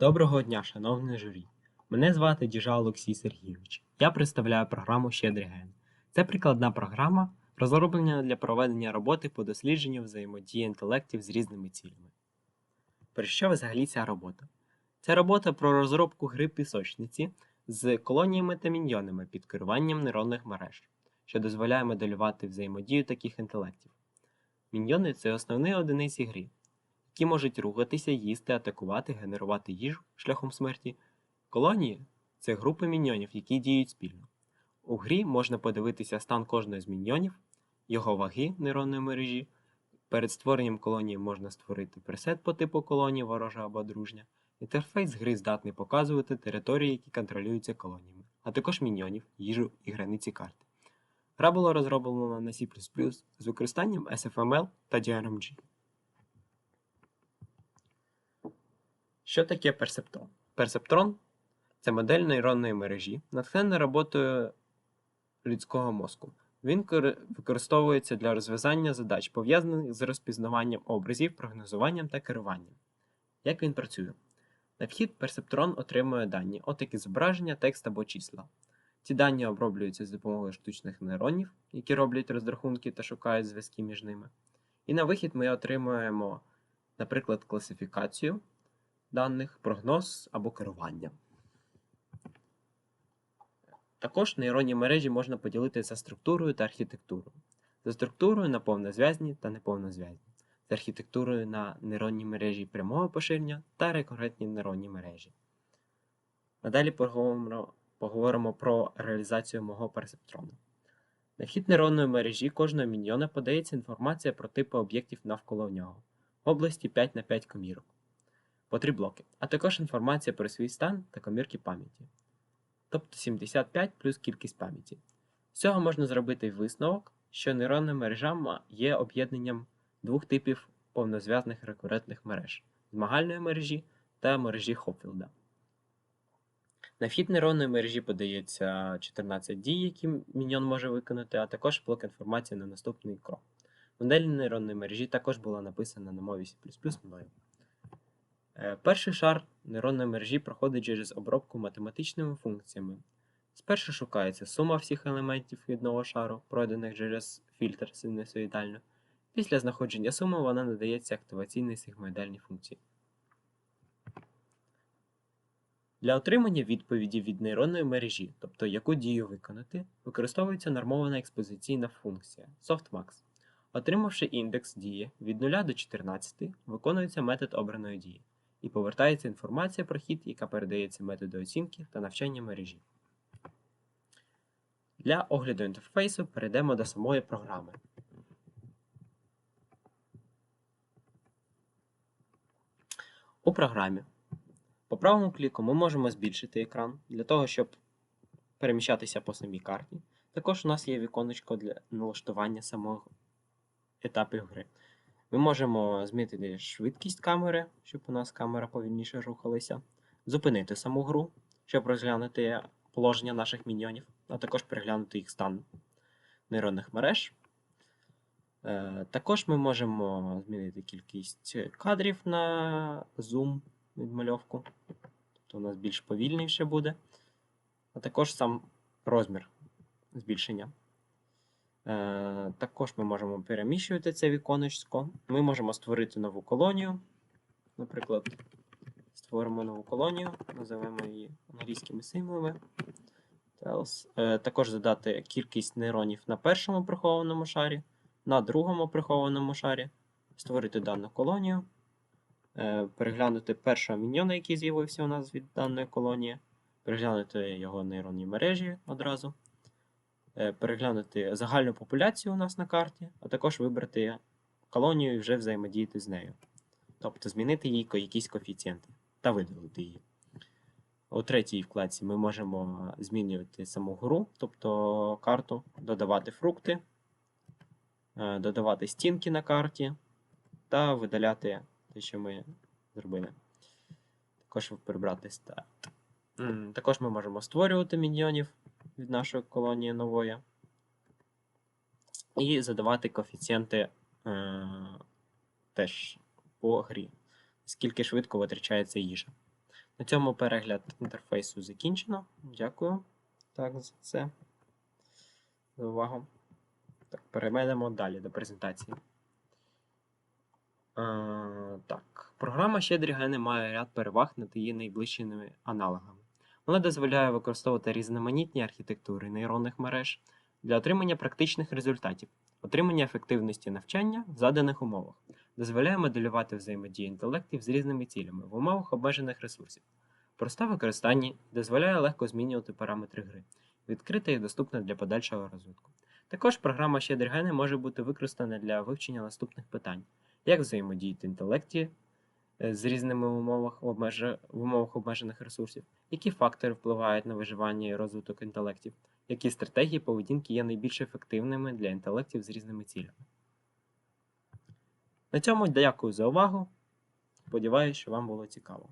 Доброго дня, шановне журі. Мене звати Діжа Олексій Сергійович. Я представляю програму Щедрий ген. Це прикладна програма, розроблена для проведення роботи по дослідженню взаємодії інтелектів з різними цілями. Про що взагалі ця робота? Це робота про розробку гри пісочниці з колоніями та міньйонами під керуванням нейронних мереж, що дозволяє моделювати взаємодію таких інтелектів. Міньйони це основні одиниці гри, які можуть рухатися, їсти, атакувати, генерувати їжу шляхом смерті. Колонії це групи міньйонів, які діють спільно. У грі можна подивитися стан кожного з міньйонів, його ваги нейронної мережі. Перед створенням колонії можна створити пресет по типу колонії ворожа або дружня. Інтерфейс гри здатний показувати території, які контролюються колоніями, а також міньйонів, їжу і границі карти. Гра була розроблена на C з використанням SFML та DRMG. Що таке персептрон? Персептрон це модель нейронної мережі, натхнена роботою людського мозку. Він використовується для розв'язання задач, пов'язаних з розпізнаванням образів, прогнозуванням та керуванням. Як він працює? На вхід персептрон отримує дані, от як і зображення, текст або числа. Ці дані оброблюються з допомогою штучних нейронів, які роблять розрахунки та шукають зв'язки між ними. І на вихід ми отримуємо, наприклад, класифікацію даних, прогноз або керування. Також нейронні мережі можна поділити за структурою та архітектурою. За структурою на повнозв'язні та неповнозв'язні, за архітектурою на нейронні мережі прямого поширення та рекуррентні нейронні мережі. Надалі поговоримо, поговоримо про реалізацію мого персептрону. На вхід нейронної мережі кожного міньйона подається інформація про типи об'єктів навколо нього в області 5 на 5 комірок по 3 блоки, а також інформація про свій стан та комірки пам'яті, тобто 75 плюс кількість пам'яті. З цього можна зробити висновок, що нейронна мережа є об'єднанням двох типів повнозв'язних рекурентних мереж змагальної мережі та мережі Хопфілда. На вхід нейронної мережі подається 14 дій, які міньйон може виконати, а також блок інформації на наступний крок. Модель нейронної мережі також була написана на мові C мною. Е, Перший шар нейронної мережі проходить через обробку математичними функціями. Спершу шукається сума всіх елементів одного шару, пройдених через фільтр синусоїдально. Після знаходження суми вона надається активаційній сигмоїдальній функції. Для отримання відповіді від нейронної мережі, тобто яку дію виконати, використовується нормована експозиційна функція softmax. Отримавши індекс дії від 0 до 14, виконується метод обраної дії і повертається інформація про хід, яка передається методу оцінки та навчання мережі. Для огляду інтерфейсу перейдемо до самої програми. У програмі по правому кліку ми можемо збільшити екран для того, щоб переміщатися по самій карті. Також у нас є віконечко для налаштування самого етапів гри. Ми можемо змінити швидкість камери, щоб у нас камера повільніше рухалася, зупинити саму гру, щоб розглянути положення наших міньйонів, а також переглянути їх стан нейронних мереж. Е, Також ми можемо змінити кількість кадрів на зум відмальовку, тобто у нас більш повільніше буде, а також сам розмір збільшення. Е, Також ми можемо переміщувати це віконечко. Ми можемо створити нову колонію. Наприклад, створимо нову колонію, називаємо її англійськими символами. Е, Також задати кількість нейронів на першому прихованому шарі, на другому прихованому шарі, створити дану колонію, е, переглянути першого міньйона, який з'явився у нас від даної колонії, переглянути його нейронні мережі одразу переглянути загальну популяцію у нас на карті, а також вибрати колонію і вже взаємодіяти з нею. Тобто змінити їй якісь коефіцієнти та видалити її. У третій вкладці ми можемо змінювати саму гру, тобто карту, додавати фрукти, е, додавати стінки на карті та видаляти те, що ми зробили. Також прибрати старт. Також ми можемо створювати міньйонів від нашої колонії нової. І задавати коефіцієнти е, теж по грі. Скільки швидко витрачається їжа. На цьому перегляд інтерфейсу закінчено. Дякую так, за це. За увагу. Так, перейдемо далі до презентації. Е, так, програма Щедрі гени має ряд переваг над її найближчими аналогами. Вона дозволяє використовувати різноманітні архітектури нейронних мереж для отримання практичних результатів, отримання ефективності навчання в заданих умовах, дозволяє моделювати взаємодію інтелектів з різними цілями в умовах обмежених ресурсів. Проста в використанні дозволяє легко змінювати параметри гри, відкрита і доступна для подальшого розвитку. Також програма Щедрі гени може бути використана для вивчення наступних питань, як взаємодіяти інтелекті з різними умовах обмеж... в умовах обмежених ресурсів, які фактори впливають на виживання і розвиток інтелектів, які стратегії поведінки є найбільш ефективними для інтелектів з різними цілями. На цьому дякую за увагу. Сподіваюсь, що вам було цікаво.